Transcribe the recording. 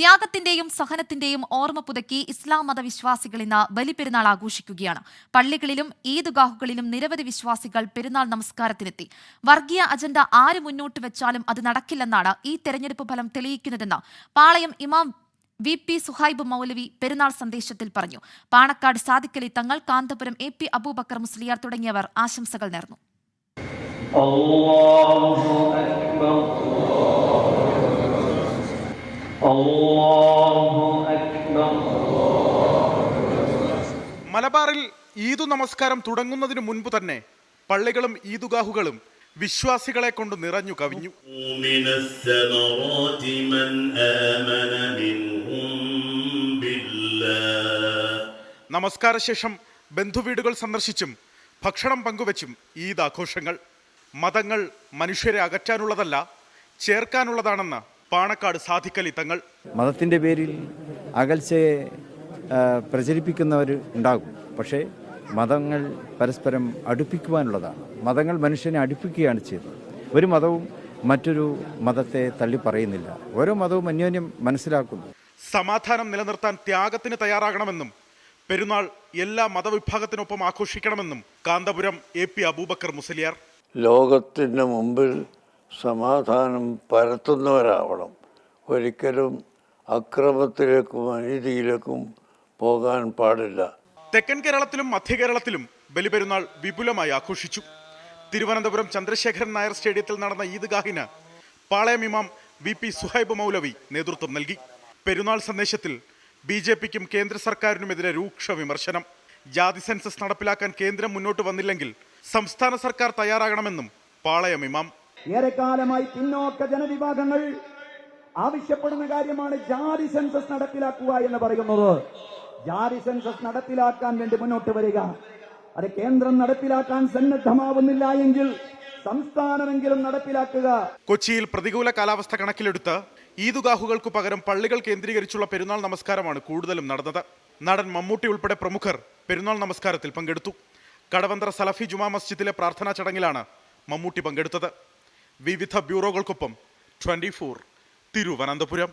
ത്യാഗത്തിന്റെയും സഹനത്തിന്റെയും ഓർമ്മ പുതുക്കി ഇസ്ലാം മതവിശ്വാസികൾ ഇന്ന് ബലിപെരുന്നാൾ ആഘോഷിക്കുകയാണ്. പള്ളികളിലും ഈദ്ഗാഹുകളിലും നിരവധി വിശ്വാസികൾ പെരുന്നാൾ നമസ്കാരത്തിനെത്തി. വർഗീയ അജണ്ട ആര് മുന്നോട്ട് വെച്ചാലും അത് നടക്കില്ലെന്നാണ് ഈ തെരഞ്ഞെടുപ്പ് ഫലം തെളിയിക്കുന്നതെന്ന് പാളയം ഇമാം വി പി സുഹൈബ് മൗലവി പെരുന്നാൾ സന്ദേശത്തിൽ പറഞ്ഞു. പാണക്കാട് സാദിക്കലി തങ്ങൾ കാന്തപുരം എ പി അബൂബക്കർ മുസ്ലിയാർ തുടങ്ങിയവർ ആശംസകൾ നേർന്നു. മലബാറിൽ ഈദു നമസ്കാരം തുടങ്ങുന്നതിന് മുൻപ് തന്നെ പള്ളികളും ഈദുഗാഹുകളും വിശ്വാസികളെ കൊണ്ട് നിറഞ്ഞു കവിഞ്ഞു. നമസ്കാര ശേഷം ബന്ധുവീടുകൾ സന്ദർശിച്ചും ഭക്ഷണം പങ്കുവച്ചും ഈദ് ആഘോഷങ്ങൾ മതങ്ങൾ മനുഷ്യരെ അകറ്റാനുള്ളതല്ല ചേർക്കാനുള്ളതാണെന്ന് പാണക്കാട് സാധിക്കലി തങ്ങൾ മതത്തിന്റെ പേരിൽ അകൽച്ചയെ പ്രചരിപ്പിക്കുന്നവർ ഉണ്ടാകും. പക്ഷേ മതങ്ങൾ പരസ്പരം അടുപ്പിക്കുവാനുള്ളതാണ്. മതങ്ങൾ മനുഷ്യനെ അടുപ്പിക്കുകയാണ് ചെയ്തത് ഒരു മതവും മറ്റൊരു മതത്തെ തള്ളി പറയുന്നില്ല. ഓരോ മതവും അന്യോന്യം മനസ്സിലാക്കുന്നു. സമാധാനം നിലനിർത്താൻ ത്യാഗത്തിന് തയ്യാറാകണമെന്നും പെരുന്നാൾ എല്ലാ മതവിഭാഗത്തിനൊപ്പം ആഘോഷിക്കണമെന്നും കാന്തപുരം എ പി അബൂബക്കർ മുസലിയാർ. ലോകത്തിന്റെ മുമ്പിൽ സമാധാനം പരത്തുന്നവരാവണം. ഒരിക്കലും അക്രമത്തിലേക്കും അനീതിയിലേക്കും പോകാൻ പാടില്ല. തെക്കൻ കേരളത്തിലും മധ്യ കേരളത്തിലും ബലിപെരുന്നാൾ വിപുലമായി ആഘോഷിച്ചു. തിരുവനന്തപുരം ചന്ദ്രശേഖരൻ നായർ സ്റ്റേഡിയത്തിൽ നടന്ന ഈദ്ഗാഹിന് പാളയം ഇമാം വി പി സുഹൈബ് മൗലവി നേതൃത്വം നൽകി. പെരുന്നാൾ സന്ദേശത്തിൽ ബി ജെ പിക്കും കേന്ദ്ര സർക്കാരിനുമെതിരെ രൂക്ഷ വിമർശനം. ജാതി സെൻസസ് നടപ്പിലാക്കാൻ കേന്ദ്രം മുന്നോട്ട് വന്നില്ലെങ്കിൽ സംസ്ഥാന സർക്കാർ തയ്യാറാകണമെന്നും പാളയം ഇമാം. ഏറെക്കാലമായി പിന്നോക്ക ജനവിഭാഗങ്ങൾ ആവശ്യപ്പെടുന്ന കാര്യമാണ് ജാതി സെൻസസ് നടപ്പിലാക്കുക എന്ന് പറയുന്നത്. ജാതി സെൻസസ് നടപ്പിലാക്കാൻ വേണ്ടി മുന്നോട്ട് വരിക. അത് കേന്ദ്രം നടപ്പിലാക്കാൻ സന്നദ്ധമാവുന്നില്ല എങ്കിൽ സംസ്ഥാനമെങ്കിലും നടപ്പിലാക്കുക. കൊച്ചിയിൽ പ്രതികൂല കാലാവസ്ഥ കണക്കിലെടുത്ത് ഈദുഗാഹുകൾക്ക് പകരം പള്ളികൾ കേന്ദ്രീകരിച്ചുള്ള പെരുന്നാൾ നമസ്കാരമാണ് കൂടുതലും നടന്നത്. നടൻ മമ്മൂട്ടി ഉൾപ്പെടെ പ്രമുഖർ പെരുന്നാൾ നമസ്കാരത്തിൽ പങ്കെടുത്തു. കടവന്ത്ര സലഫി ജുമാ മസ്ജിദിലെ പ്രാർത്ഥനാ ചടങ്ങിലാണ് മമ്മൂട്ടി പങ്കെടുത്തത്. വിവിധ ബ്യൂറോകൾക്കൊപ്പം ട്വന്റി ഫോർ തിരുവനന്തപുരം.